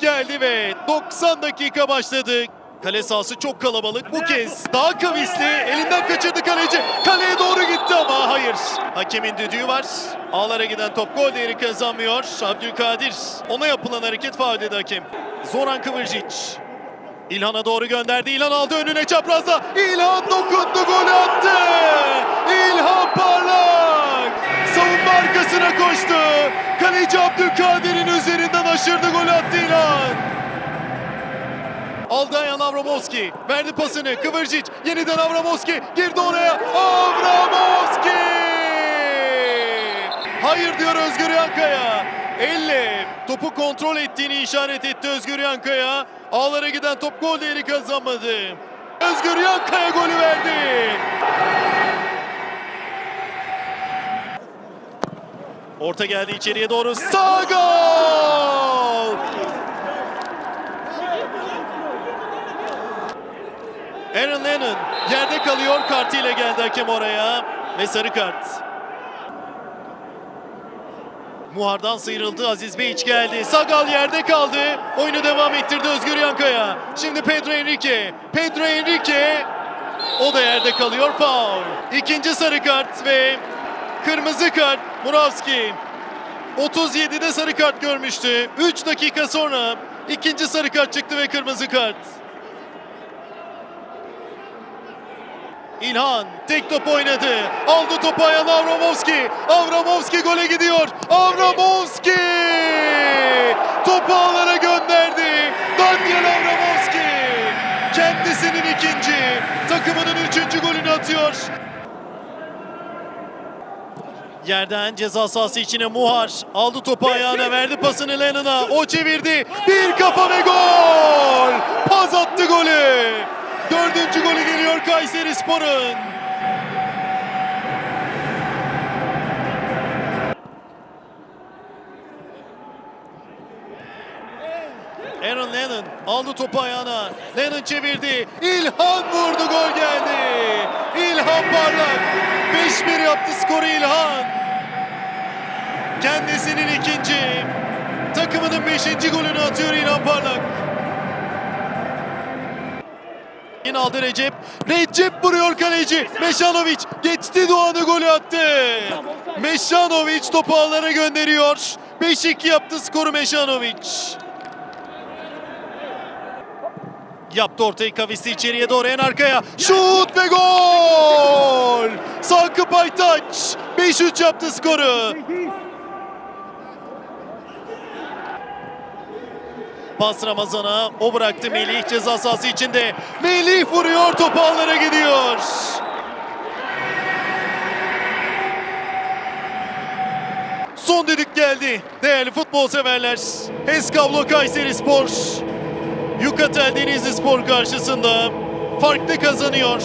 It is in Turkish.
geldi ve 90 dakika başladı. Kale sahası çok kalabalık. Bu kez daha kavisli. Elinden kaçırdı kaleci. Kaleye doğru gitti ama hayır. Hakemin düdüğü var. Ağlara giden top gol değeri kazanmıyor. Abdülkadir. Ona yapılan hareket faul dedi hakem. Zoran Kıvırcic. İlhan'a doğru gönderdi. İlhan aldı önüne çaprazda. İlhan dokundu golü attı. İlhan Parlak. Savunma arkasına koştu. Kaleci Abdülkadir'in üzerinden aşırdı golü attı İlhan. Aldı ayağını Avramovski. Verdi pasını. Kıvırcic. Yeniden Avramovski. Girdi oraya. Avramovski! Hayır diyor Özgür Yankaya. Elle topu kontrol ettiğini işaret etti Özgür Yankaya. Ağlara giden top gol değeri kazanmadı. Özgür Yankaya golü verdi. Orta geldi içeriye doğru. Sağ gol! Aaron Lennon yerde kalıyor kartıyla geldi hakem oraya ve sarı kart. Muhar'dan sıyrıldı Aziz Bey iç geldi. Sagal yerde kaldı. Oyunu devam ettirdi Özgür Yankaya. Şimdi Pedro Henrique. Pedro Henrique o da yerde kalıyor. Foul. İkinci sarı kart ve kırmızı kart Muravski. 37'de sarı kart görmüştü. 3 dakika sonra ikinci sarı kart çıktı ve kırmızı kart. İlhan tek top oynadı. Aldı topu ayağına Avramovski. Avramovski gole gidiyor. Avramovski! Topu ağlara gönderdi. Daniel Avramovski. Kendisinin ikinci, takımının üçüncü golünü atıyor. Yerden ceza sahası içine Muhar aldı topu ayağına verdi pasını Lennon'a o çevirdi bir kafa ve gol Paz attı golü Kayseri Spor'un Aaron Lennon aldı topu ayağına. Lennon çevirdi. İlhan vurdu gol geldi. İlhan Parlak. 5-1 yaptı skoru İlhan. Kendisinin ikinci. Takımının beşinci golünü atıyor İlhan Parlak. Yine aldı Recep. Recep vuruyor kaleci. Meşanovic geçti Doğan'ı golü attı. Meşanovic topu ağlara gönderiyor. 5-2 yaptı skoru Meşanovic. Yaptı ortayı kavisli içeriye doğru en arkaya. Şut ve gol! Sakıp Aytaç 5-3 yaptı skoru. Pas Ramazan'a o bıraktı Melih ceza sahası içinde. Melih vuruyor topu ağlara gidiyor. Son düdük geldi değerli futbol severler. Eskablo Kayseri Spor Yukatel Denizli Spor karşısında farklı kazanıyor.